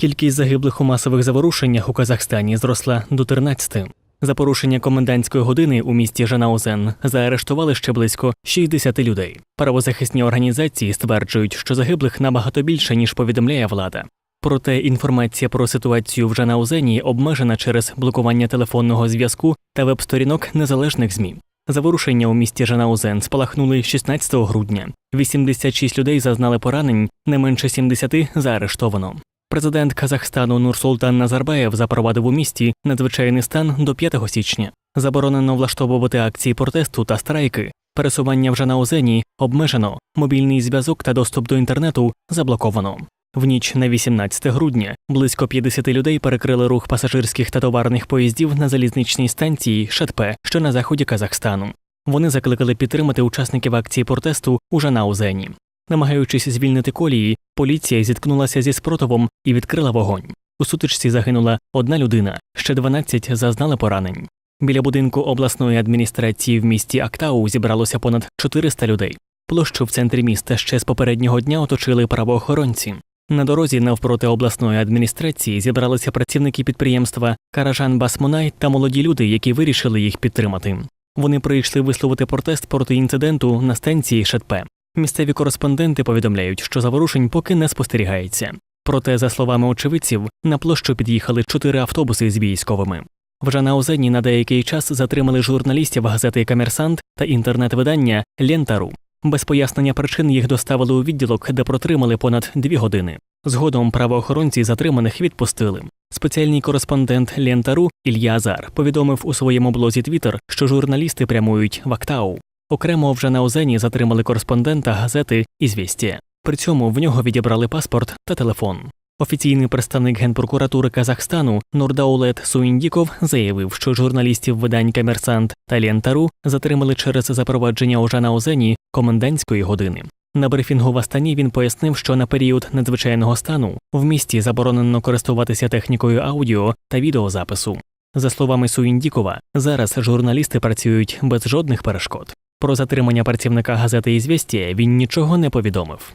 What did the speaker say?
Кількість загиблих у масових заворушеннях у Казахстані зросла до 13. За порушення комендантської години у місті Жанаузен заарештували ще близько 60 людей. Правозахисні організації стверджують, що загиблих набагато більше ніж повідомляє влада. Проте інформація про ситуацію в Жанаузені обмежена через блокування телефонного зв'язку та веб-сторінок незалежних ЗМІ. Заворушення у місті Жанаузен спалахнули 16 грудня. 86 людей зазнали поранень, не менше 70 заарештовано. Президент Казахстану Нурсултан Назарбаєв запровадив у місті надзвичайний стан до 5 січня. Заборонено влаштовувати акції протесту та страйки. Пересування в Жанаузені обмежено, мобільний зв'язок та доступ до інтернету заблоковано. В ніч на 18 грудня близько 50 людей перекрили рух пасажирських та товарних поїздів на залізничній станції Шатпе, що на заході Казахстану. Вони закликали підтримати учасників акції протесту у Жанаузені. Намагаючись звільнити колії, поліція зіткнулася зі спротивом і відкрила вогонь. У сутичці загинула одна людина, ще 12 зазнали поранень. Біля будинку обласної адміністрації в місті Актау зібралося понад 400 людей. Площу в центрі міста ще з попереднього дня оточили правоохоронці. На дорозі навпроти обласної адміністрації зібралися працівники підприємства Каражан Басмонай та молоді люди, які вирішили їх підтримати. Вони прийшли висловити протест проти інциденту на станції Шетпе. Місцеві кореспонденти повідомляють, що заворушень поки не спостерігається. Проте, за словами очевидців, на площу під'їхали чотири автобуси з військовими. В Жанаузені на деякий час затримали журналістів газети Комерсант та інтернет-видання Лентару. Без пояснення причин їх доставили у відділок, де протримали понад дві години. Згодом правоохоронці затриманих відпустили. Спеціальний кореспондент Лентару Ілья Азар повідомив у своєму блозі Твіттер, що журналісти прямують в Актау. Окремо в Жанаузені затримали кореспондента газети «Ізвістія». При цьому в нього відібрали паспорт та телефон. Офіційний представник Генпрокуратури Казахстану Нурдаулет Суіндіков заявив, що журналістів видань Комерсант та Лєнтару затримали через запровадження у Жанаузені комендантської години. На брифінгу в Астані він пояснив, що на період надзвичайного стану в місті заборонено користуватися технікою аудіо та відеозапису. За словами Суіндікова, зараз журналісти працюють без жодних перешкод. Про затримання працівника газети «Ізвєстія» він нічого не повідомив.